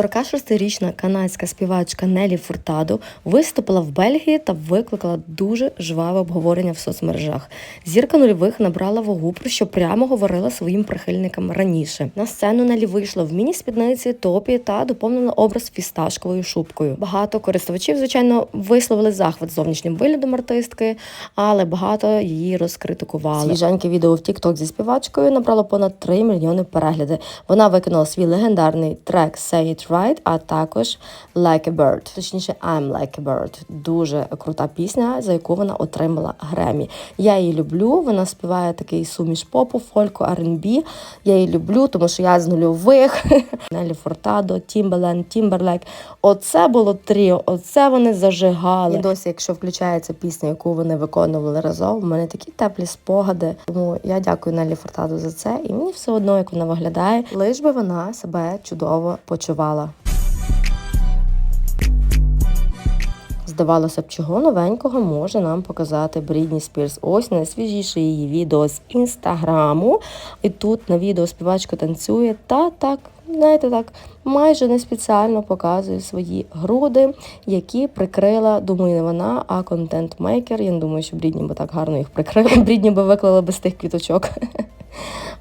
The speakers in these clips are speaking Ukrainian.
46-річна канадська співачка Нелі Фуртадо виступила в Бельгії та викликала дуже жваве обговорення в соцмережах. Зірка нульових набрала вагу, про що прямо говорила своїм прихильникам раніше. На сцену Нелі вийшла в міні-спідниці, топі та доповнила образ фісташковою шубкою. Багато користувачів, звичайно, висловили захват зовнішнім виглядом артистки, але багато її розкритикували. Свіженьке відео в TikTok зі співачкою набрало понад 3 мільйони перегляди. Вона виконала свій легендарний трек Say It Right, а також Like a Bird. Точніше, I'm Like a Bird. Дуже крута пісня, за яку вона отримала Гремі. Я її люблю. Вона співає такий суміш попу, фольку, R&B. Я її люблю, тому що я з нульових. Нелі Фортадо, Тімберленд, Тімберлейк. Оце було тріо, оце вони зажигали. І досі, якщо включається пісня, яку вони виконували разом, в мене такі теплі спогади. Тому я дякую Нелі Фортадо за це. І мені все одно, як вона виглядає, лиш би вона себе чудово почувала. Здавалося б, чого новенького може нам показати Брідні Спірс. Ось найсвіжіше її відео з інстаграму. І тут на відео співачка танцює та так, знаєте, так майже не спеціально показує свої груди, які прикрила, думаю, не вона, а контент-мейкер. Я не думаю, що Брідні би так гарно їх прикрила. Брідні би виклала без тих квіточок.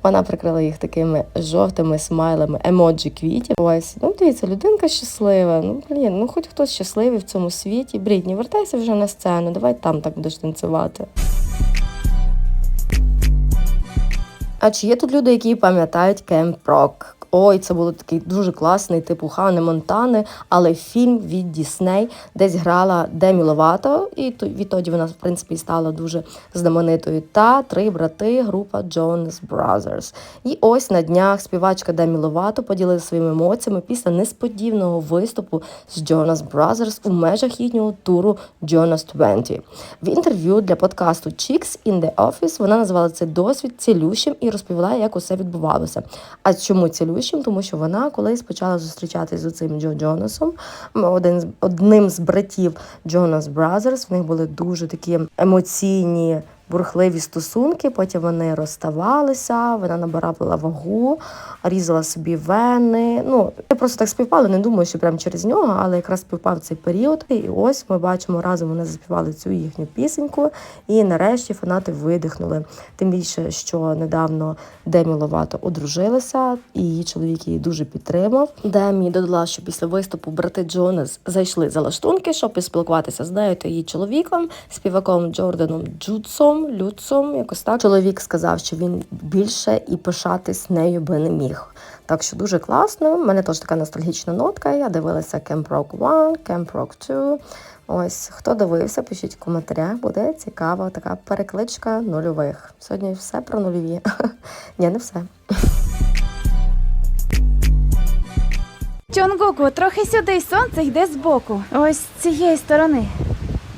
Вона прикрила їх такими жовтими смайлами, емоджі квітів. Ось, ну дивіться, людинка щаслива. Ну блін, ну хоч хтось щасливий в цьому світі. Брідні, вертайся вже на сцену, давай там так будеш танцювати. А чи є тут люди, які пам'ятають Кемп Рок? Ой, це було такий дуже класний, типу Хани Монтани, але фільм від Дісней десь грала Демі Ловато, і то- відтоді вона, в принципі, стала дуже знаменитою. Та три брати, група Jonas Brothers. І ось на днях співачка Демі Ловато поділилася своїми емоціями після несподіваного виступу з Jonas Brothers у межах їхнього туру Jonas 20. В інтерв'ю для подкасту Chicks in the Office вона назвала цей досвід цілющим і розповіла, як усе відбувалося. А чому цілющим? Тому що вона колись почала зустрічатись з цим Джо Джонасом, один з одним з братів Джонас Бразерс. В них були дуже такі емоційні. Бурхливі стосунки, потім вони розставалися, вона набирала вагу, різала собі вени. Ну, я просто так співпало, не думаю, що прямо через нього, але якраз співпав цей період. І ось ми бачимо, разом вони заспівали цю їхню пісеньку, і нарешті фанати видихнули. Тим більше, що недавно Демі Ловато одружилася, і її чоловік її дуже підтримав. Демі додала, що після виступу брати Джонас зайшли за лаштунки, щоб поспілкуватися з нею та її чоловіком, співаком Джорданом Джудсом, Люцом. Якось так чоловік сказав, що він більше і пишатись нею би не міг. Так що дуже класно. У мене теж така ностальгічна нотка. Я дивилася Camp Rock 1, Camp Rock 2. Ось хто дивився, пишіть в коментарях. Буде цікава така перекличка нульових. Сьогодні все про нульові. Ні, не все. Чонгоку, трохи сюди сонце йде збоку. Ось з цієї сторони.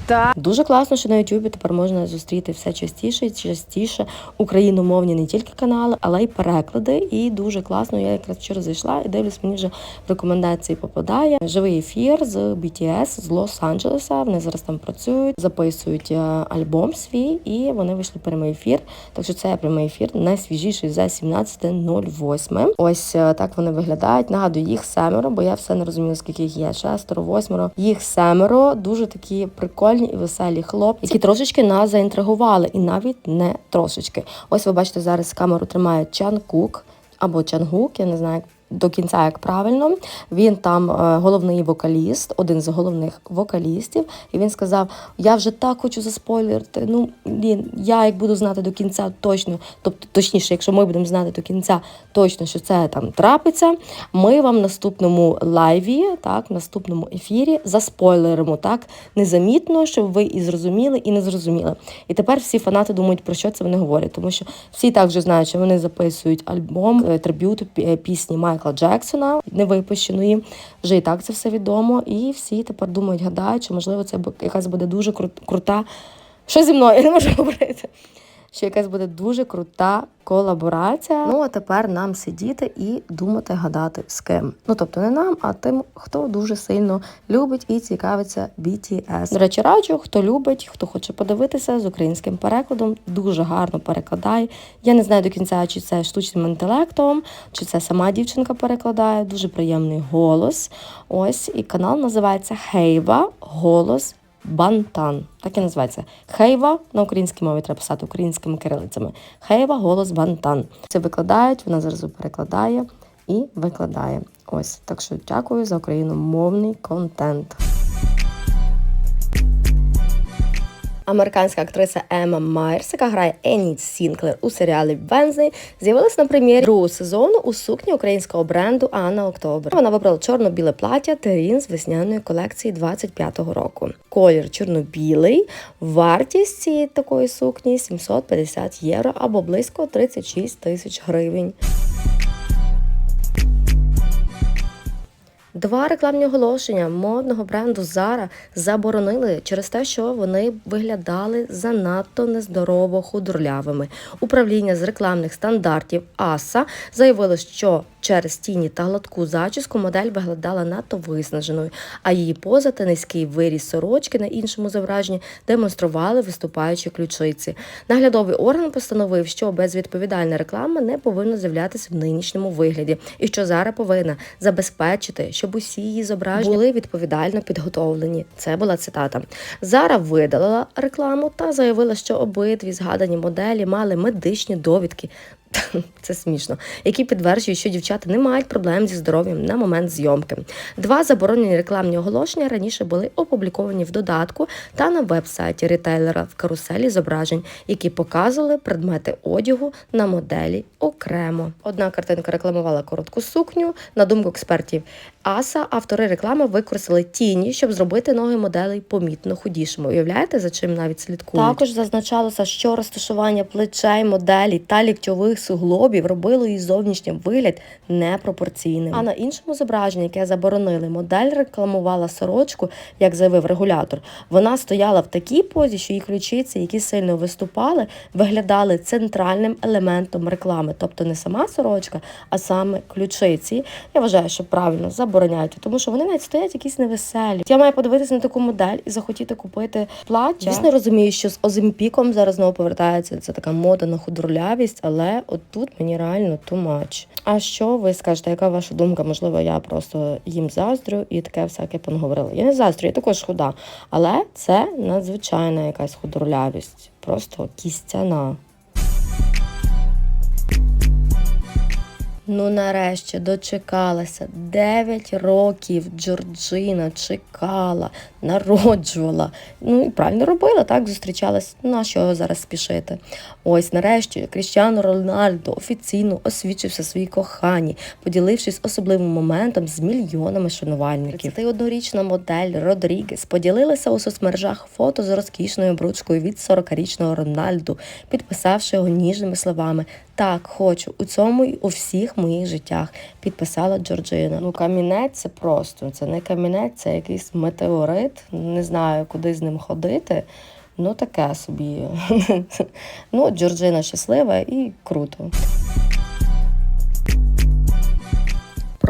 Так. Дуже класно, що на Ютубі тепер можна зустріти все частіше і частіше україномовні не тільки канали, але й переклади. І дуже класно. Я якраз вчора зайшла і дивлюсь, мені вже в рекомендації попадає живий ефір з BTS з Лос-Анджелеса. Вони зараз там працюють, записують е, альбом свій, і вони вийшли в прямий ефір. Так що це прямий ефір найсвіжіший за 17.08. Ось е, так вони виглядають. Нагадую, їх семеро, бо я все не розумію, скільки їх є. Шестеро, восьмеро. Їх семеро. Дуже такі прикольні і веселі хлопці, які трошечки нас заінтригували, і навіть не трошечки. Ось ви бачите, зараз камеру тримає Чан Кук або Чангук, я не знаю. До кінця як правильно, він там е, головний вокаліст, один з головних вокалістів, і він сказав: Я вже так хочу заспойлерити. Ну блін, я як буду знати до кінця точно, тобто точніше, якщо ми будемо знати до кінця точно, що це там трапиться, ми вам в наступному лайві, так, в наступному ефірі заспойлеримо так незамітно, щоб ви і зрозуміли, і не зрозуміли. І тепер всі фанати думають, про що це вони говорять, тому що всі так вже знають, що вони записують альбом е, триб'ют пісні Майкла Джексона, невипущеної. Вже і так це все відомо. І всі тепер думають, гадають, що можливо це якась буде дуже кру- крута. Що зі мною? Я не можу говорити. Що якась буде дуже крута колаборація. Ну а тепер нам сидіти і думати, гадати з ким. Ну тобто не нам, а тим, хто дуже сильно любить і цікавиться BTS. До речі, раджу, хто любить, хто хоче подивитися з українським перекладом, дуже гарно перекладає. Я не знаю до кінця, чи це штучним інтелектом, чи це сама дівчинка перекладає. Дуже приємний голос. Ось і канал називається Хейва Голос Бантан. Так і називається. Хейва на українській мові треба писати українськими кирилицями. Хейва голос Бантан. Це викладають, вона зараз перекладає і викладає. Ось так що дякую за україномовний контент. Американська актриса Ема Майерс, яка грає Енні Сінклер у серіалі Вензей, з'явилася на прем'єрі другого сезону у сукні українського бренду Анна Октобер. Вона вибрала чорно-біле плаття Терін з весняної колекції 25-го року. Колір чорно-білий, вартість цієї такої сукні 750 євро або близько 36 тисяч гривень. Два рекламні оголошення модного бренду Zara заборонили через те, що вони виглядали занадто нездорово худорлявими. Управління з рекламних стандартів АСА заявило, що через тіні та гладку зачіску модель виглядала надто виснаженою, а її поза та низький виріс сорочки на іншому зображенні демонстрували виступаючі ключиці. Наглядовий орган постановив, що безвідповідальна реклама не повинна з'являтися в нинішньому вигляді, і що Zara повинна забезпечити, щоб усі її зображення були відповідально підготовлені. Це була цитата. Зара видалила рекламу та заявила, що обидві згадані моделі мали медичні довідки. Це смішно, які підтверджують, що дівчата не мають проблем зі здоров'ям на момент зйомки. Два заборонені рекламні оголошення раніше були опубліковані в додатку та на веб-сайті ретейлера в каруселі зображень, які показували предмети одягу на моделі окремо. Одна картинка рекламувала коротку сукню. На думку експертів Аса, автори реклами використали тіні, щоб зробити ноги моделей помітно худішими. Уявляєте, за чим навіть слідкують? Також зазначалося, що розташування плечей моделі та ліктьових суглобів робило її зовнішній вигляд непропорційним. А на іншому зображенні, яке заборонили, модель рекламувала сорочку, як заявив регулятор. Вона стояла в такій позі, що її ключиці, які сильно виступали, виглядали центральним елементом реклами, тобто не сама сорочка, а саме ключиці. Я вважаю, що правильно забороняють, тому що вони навіть стоять якісь невеселі. Я маю подивитися на таку модель і захотіти купити плаття. Звісно, розумію, що з Озимпіком зараз знову повертається це така мода на худорлявість, але от тут мені реально тумач. А що ви скажете? Яка ваша думка? Можливо, я просто їм заздрю і таке всяке понговорила. Я не заздрю, я також худа, але це надзвичайна якась худорлявість, просто кістяна. Ну, нарешті дочекалася. 9 років Джорджина чекала, народжувала. Ну і правильно робила, так? Зустрічалась. Ну, а що зараз спішити? Ось нарешті Кріщано Рональдо офіційно освічився своїй коханій, поділившись особливим моментом з мільйонами шанувальників. 31-річна модель Родрігес поділилася у соцмережах фото з розкішною бручкою від 40-річного Рональду, підписавши його ніжними словами. Так, хочу у цьому й у всіх моїх життях, підписала Джорджина. Ну, камінець це просто це не камінець, це якийсь метеорит. Не знаю, куди з ним ходити. Ну, таке собі. ну, Джорджина щаслива і круто.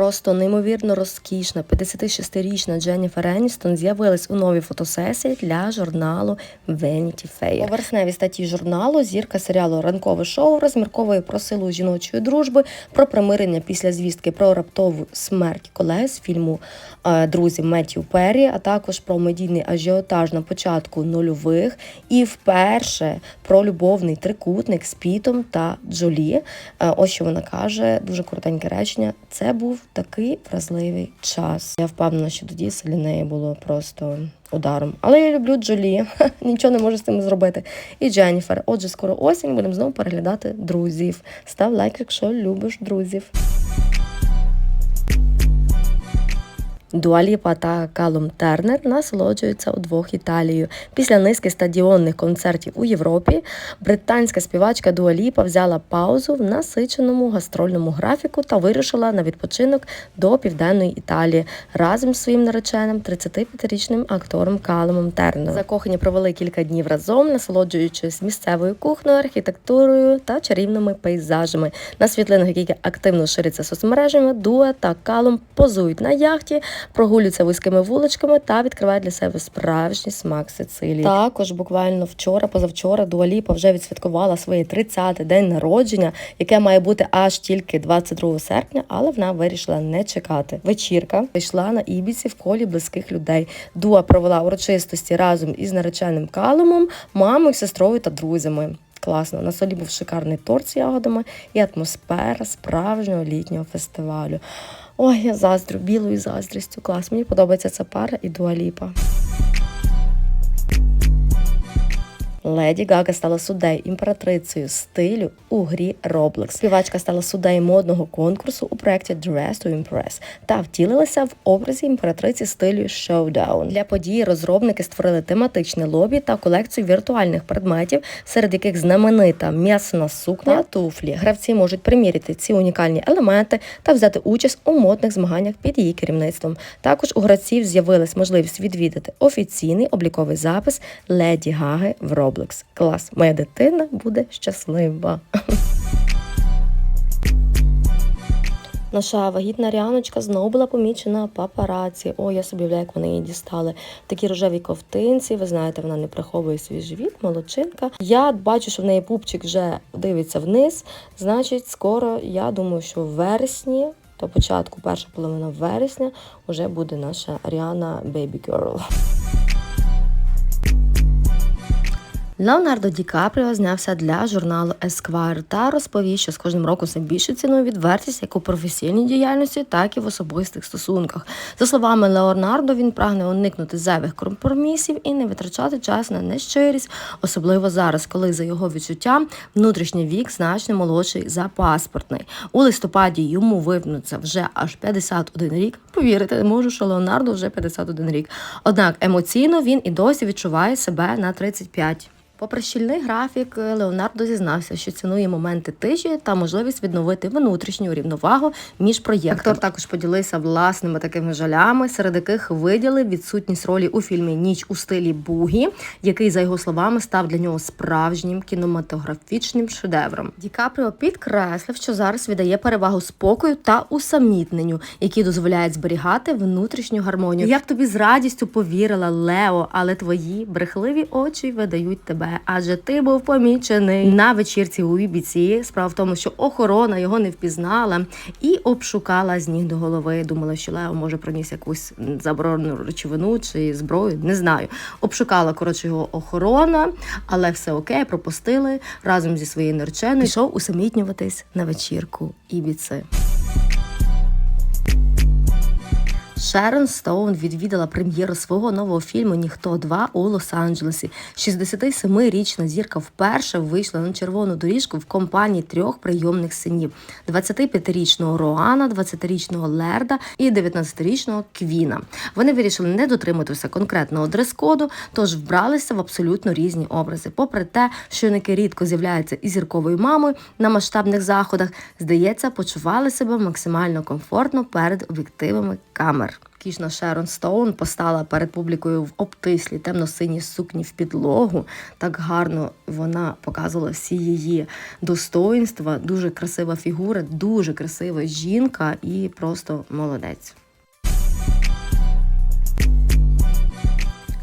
Просто неймовірно розкішна 56-річна Дженніфер Еністон з'явилась у новій фотосесії для журналу Vanity Fair. У версневій статті журналу зірка серіалу Ранкове шоу розмірковує про силу жіночої дружби, про примирення після звістки про раптову смерть колеги з фільму е, Друзі Меттью Перрі, а також про медійний ажіотаж на початку нульових і вперше про любовний трикутник з Пітом та Джолі. Е, Ось що вона каже, дуже коротеньке речення. Це був такий вразливий час. Я впевнена, що тоді це для неї було просто ударом. Але я люблю Джолі, нічого не можу з цим зробити. І Дженніфер. Отже, скоро осінь будемо знову переглядати друзів. Став лайк, якщо любиш друзів. Дуаліпа та Калум Тернер насолоджуються удвох Італією. Після низки стадіонних концертів у Європі британська співачка Дуаліпа взяла паузу в насиченому гастрольному графіку та вирушила на відпочинок до південної Італії разом з своїм нареченим 35-річним актором Калумом Тернером. Закохані провели кілька днів разом, насолоджуючись місцевою кухнею, архітектурою та чарівними пейзажами. На світлинах, які активно ширяться соцмережами, Дуа та Калум позують на яхті, прогулюються вузькими вуличками та відкривають для себе справжній смак Сицилії. Також буквально вчора, позавчора, Дуаліпа вже відсвяткувала своє 30-й день народження, яке має бути аж тільки 22 серпня, але вона вирішила не чекати. Вечірка йшла на ібіці в колі близьких людей. Дуа провела урочистості разом із нареченим Калумом, мамою, сестрою та друзями. Класно, на столі був шикарний торт з ягодами і атмосфера справжнього літнього фестивалю. Ой, я заздрю, білою заздрістю. Клас. Мені подобається ця пара і дуаліпа. Леді Гага стала суддею імператрицею стилю у грі Roblox. Співачка стала суддею модного конкурсу у проєкті Dress to Impress та втілилася в образі імператриці стилю Showdown. Для події розробники створили тематичне лобі та колекцію віртуальних предметів, серед яких знаменита м'ясна сукня та туфлі. Гравці можуть приміряти ці унікальні елементи та взяти участь у модних змаганнях під її керівництвом. Також у гравців з'явилась можливість відвідати офіційний обліковий запис Леді Гаги в Roblox. Клас, моя дитина буде щаслива. Наша вагітна Ріаночка знову була помічена папараці. О, я собі уявляю, як вони її дістали. В такій рожевій ковтинці. Ви знаєте, вона не приховує свій живіт, молодчинка. Я бачу, що в неї пупчик вже дивиться вниз. Значить, скоро я думаю, що в вересні. То початку, перша половина вересня, вже буде наша Ріана Baby Girl. Леонардо Ді Капріо знявся для журналу Esquire та розповів, що з кожним роком все більше цінує відвертість як у професійній діяльності, так і в особистих стосунках. За словами Леонардо, він прагне уникнути зайвих компромісів і не витрачати час на нещирість, особливо зараз, коли за його відчуттям внутрішній вік значно молодший за паспортний. У листопаді йому виповниться вже аж 51 рік. Повірити не можу, що Леонардо вже 51 рік. Однак емоційно він і досі відчуває себе на 35. Попри щільний графік, Леонардо зізнався, що цінує моменти тиші та можливість відновити внутрішню рівновагу між проєктами. Актор також поділився власними такими жалями, серед яких виділив відсутність ролі у фільмі Ніч у стилі Бугі, який, за його словами, став для нього справжнім кінематографічним шедевром. Ді Капріо підкреслив, що зараз віддає перевагу спокою та усамітненню, які дозволяють зберігати внутрішню гармонію. Я б тобі з радістю повірила, Лео, але твої брехливі очі видають тебе адже ти був помічений на вечірці у BBC. Справа в тому, що охорона його не впізнала і обшукала з ніг до голови. Думала, що Лео може проніс якусь заборонену речовину чи зброю. Не знаю. Обшукала коротше його охорона, але все окей, пропустили разом зі своєю нареченою. Пішов усамітнюватись на вечірку Ібіци. Шерон Стоун відвідала прем'єру свого нового фільму Ніхто 2 у Лос-Анджелесі. 67-річна зірка вперше вийшла на червону доріжку в компанії трьох прийомних синів: 25-річного Роана, 20-річного Лерда і 19-річного Квіна. Вони вирішили не дотримуватися конкретного дрес-коду, тож вбралися в абсолютно різні образи. Попри те, що ники рідко з'являються із зірковою мамою на масштабних заходах, здається, почували себе максимально комфортно перед об'єктивами камер. Кішна Шерон Стоун постала перед публікою в обтислій темно-синій сукні в підлогу. Так гарно вона показувала всі її достоїнства. Дуже красива фігура, дуже красива жінка і просто молодець.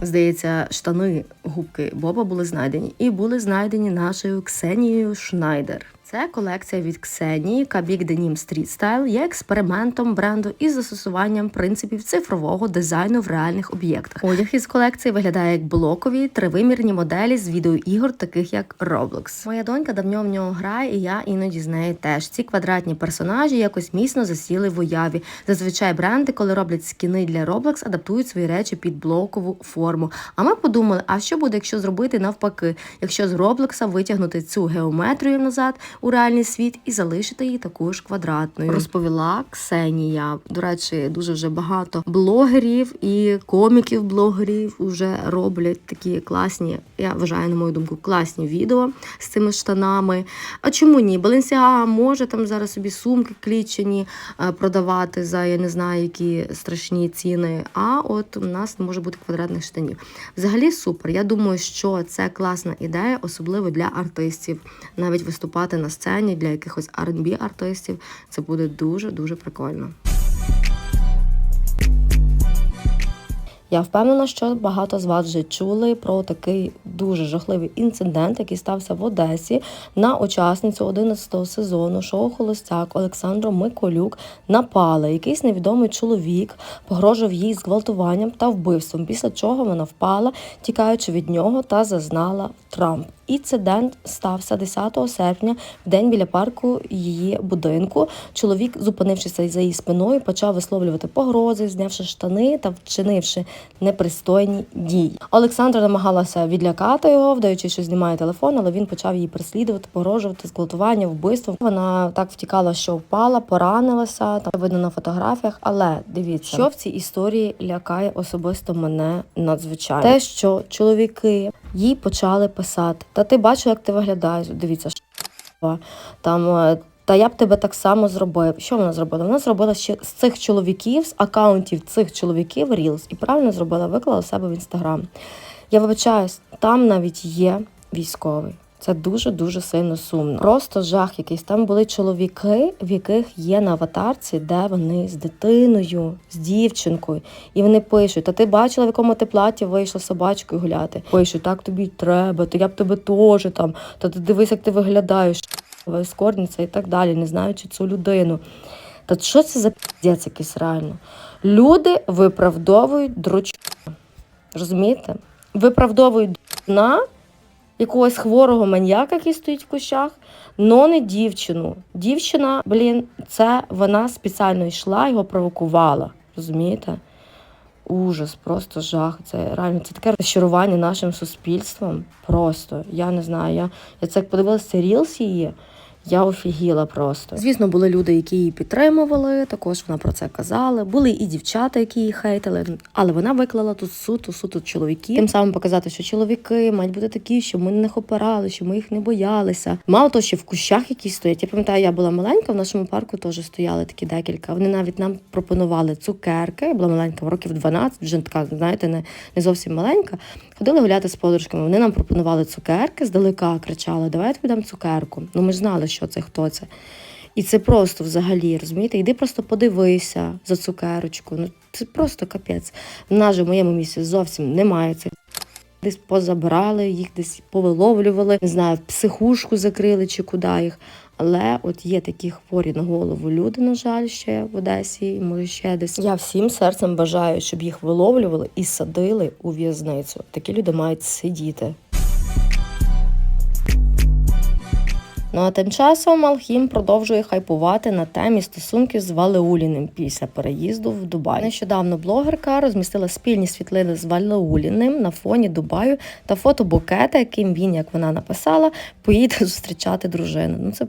Здається, штани губки Боба були знайдені і були знайдені нашою Ксенією Шнайдер. Це колекція від Ксенії Kabik Denim Street Style є експериментом бренду із застосуванням принципів цифрового дизайну в реальних об'єктах. Одяг із колекції виглядає як блокові тривимірні моделі з відеоігор, таких як Roblox. Моя донька давно в нього грає, і я іноді з нею теж. Ці квадратні персонажі якось міцно засіли в уяві. Зазвичай бренди, коли роблять скіни для Roblox, адаптують свої речі під блокову форму. А ми подумали, а що буде, якщо зробити навпаки? Якщо з Roblox витягнути цю геометрію назад, у реальний світ і залишити її також квадратною. Розповіла Ксенія. До речі, дуже вже багато блогерів і коміків-блогерів вже роблять такі класні, я вважаю, на мою думку, класні відео з цими штанами. А чому ні? Balenciaga може там зараз собі сумки клічені е, продавати за я не знаю які страшні ціни. А от у нас може бути квадратних штанів. Взагалі супер. Я думаю, що це класна ідея, особливо для артистів. Навіть виступати на сцені для якихось R&B артистів. Це буде дуже дуже прикольно. Я впевнена, що багато з вас вже чули про такий дуже жахливий інцидент, який стався в Одесі на учасницю 11-го сезону шоу Холостяк Олександру Миколюк напали. Якийсь невідомий чоловік погрожував їй зґвалтуванням та вбивством, після чого вона впала, тікаючи від нього та зазнала травм. Інцидент стався 10 серпня, в день біля парку її будинку. Чоловік, зупинившися за її спиною, почав висловлювати погрози, знявши штани та вчинивши непристойні дії. Олександра намагалася відлякати його, вдаючи, що знімає телефон, але він почав її переслідувати, погрожувати, зґвалтування, вбивство. Вона так втікала, що впала, поранилася. Там видно на фотографіях. Але дивіться, що в цій історії лякає особисто мене надзвичайно. Те, що чоловіки їй почали писати: Та ти бачила, як ти виглядаєш? Дивіться, там. е, Та я б тебе так само зробив. Що вона зробила? Вона зробила ще з цих чоловіків, з акаунтів цих чоловіків Reels, і правильно зробила, виклала у себе в інстаграм. Я вибачаюсь, там навіть є військовий. Це дуже дуже сильно сумно. Просто жах якийсь. Там були чоловіки, в яких є на аватарці, де вони з дитиною, з дівчинкою. І вони пишуть: Та ти бачила, в якому ти платі вийшла собачкою гуляти? Пишуть, так тобі треба, то я б тебе теж там, та ти дивись, як ти виглядаєш, ескорниця і так далі, не знаючи цю людину. Та що це за піздець якийсь реально? Люди виправдовують дрочу. Розумієте? Виправдовують на якогось хворого маньяка, який стоїть в кущах, но не дівчину. Дівчина, блін, це вона спеціально йшла, його провокувала. Розумієте? Ужас, просто жах. Це реально це таке розчарування нашим суспільством. Просто я не знаю. Я, я це подивилася рілс її. Я офігіла просто. Звісно, були люди, які її підтримували. Також вона про це казала. Були і дівчата, які її хейтили. Але вона виклала тут суто, суто чоловіків. Тим самим показати, що чоловіки мають бути такі, що ми не опирали, що ми їх не боялися. Мало того, що в кущах якісь стоять. Я пам'ятаю, я була маленька, в нашому парку теж стояли такі декілька. Вони навіть нам пропонували цукерки. Я була маленька, років 12, вже така, знаєте, не, не зовсім маленька. Ходили гуляти з подружками. Вони нам пропонували цукерки, здалека кричали: Давай я тобі дам цукерку. Ну ми ж знали, що це, хто це. І це просто взагалі, розумієте? Йди просто подивися за цукерочку. Ну це просто капець. В нас же в моєму місці зовсім немає цих. Десь позабрали, їх десь повиловлювали, не знаю, в психушку закрили чи куди їх. Але от є такі хворі на голову люди, на жаль, ще в Одесі, може ще десь. Я всім серцем бажаю, щоб їх виловлювали і садили у в'язницю. Такі люди мають сидіти. Ну а тим часом Алхім продовжує хайпувати на темі стосунків з Валеуліним після переїзду в Дубай. Нещодавно блогерка розмістила спільні світлини з Валеуліним на фоні Дубаю та фото букета, яким він, як вона написала, поїде зустрічати дружину. Ну це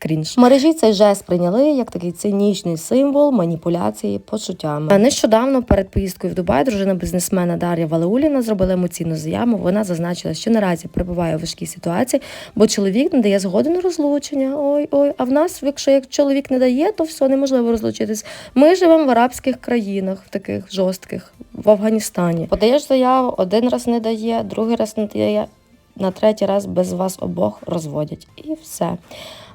крінж. Мережі цей жест прийняли як такий цинічний символ маніпуляції почуттями. Нещодавно перед поїздкою в Дубай дружина бізнесмена Дар'я Валеуліна зробила емоційну заяву. Вона зазначила, що наразі перебуває у важкій ситуації, бо чоловік не дає згоди на розлучення. Ой, ой, а в нас, якщо як чоловік не дає, то все неможливо розлучитись. Ми живемо в арабських країнах, в таких жорстких, в Афганістані. Подаєш заяву, один раз не дає, другий раз не дає, на третій раз без вас обох розводять. І все.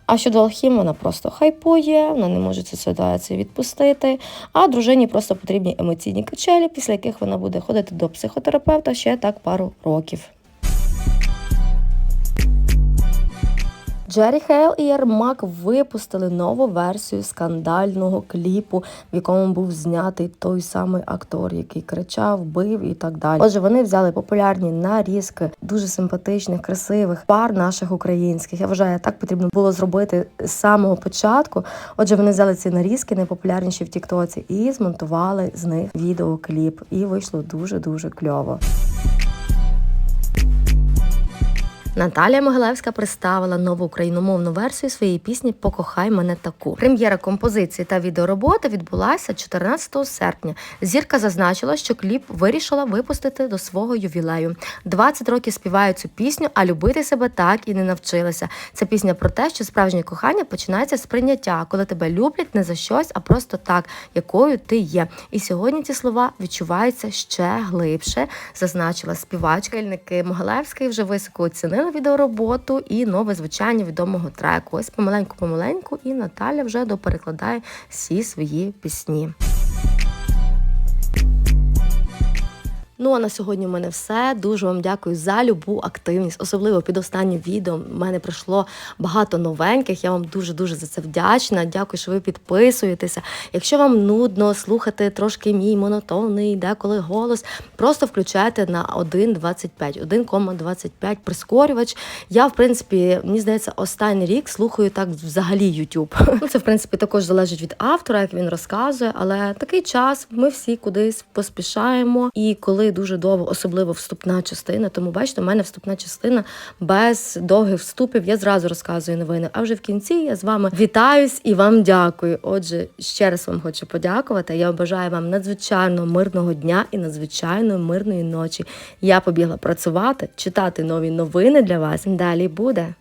А щодо Алхім, вона просто хайпує, вона не може цю ситуацію відпустити. А дружині просто потрібні емоційні качелі, після яких вона буде ходити до психотерапевта ще так пару років. Джері Хейл і Єрмак випустили нову версію скандального кліпу, в якому був знятий той самий актор, який кричав, бив і так далі. Отже, вони взяли популярні нарізки дуже симпатичних, красивих пар наших українських. Я вважаю, так потрібно було зробити з самого початку. Отже, вони взяли ці нарізки, найпопулярніші в Тіктоці, і змонтували з них відеокліп. І вийшло дуже дуже кльово. Наталія Могилевська представила нову україномовну версію своєї пісні Покохай мене таку. Прем'єра композиції та відеороботи відбулася 14 серпня. Зірка зазначила, що кліп вирішила випустити до свого ювілею. 20 років співає цю пісню, а любити себе так і не навчилася. Це пісня про те, що справжнє кохання починається з прийняття, коли тебе люблять не за щось, а просто так, якою ти є. І сьогодні ці слова відчуваються ще глибше, зазначила співачка. Ільники Могилевської вже високо оцінили відеороботу і нове звучання відомого треку. Ось помаленьку-помаленьку, і Наталя вже доперекладає всі свої пісні. Ну а на сьогодні в мене все. Дуже вам дякую за любу активність, особливо під останнім відео. В мене пройшло багато новеньких. Я вам дуже дуже за це вдячна. Дякую, що ви підписуєтеся. Якщо вам нудно слухати трошки мій монотонний, деколи голос, просто включайте на 1,25, 1,25 прискорювач. Я, в принципі, мені здається, останній рік слухаю так взагалі YouTube. Ну, Це в принципі також залежить від автора, як він розказує, але такий час ми всі кудись поспішаємо. І коли дуже довго, особливо вступна частина, тому бачите, у мене вступна частина без довгих вступів. Я зразу розказую новини. А вже в кінці я з вами вітаюсь і вам дякую. Отже, ще раз вам хочу подякувати. Я бажаю вам надзвичайно мирного дня і надзвичайно мирної ночі. Я побігла працювати, читати нові новини для вас. Далі буде.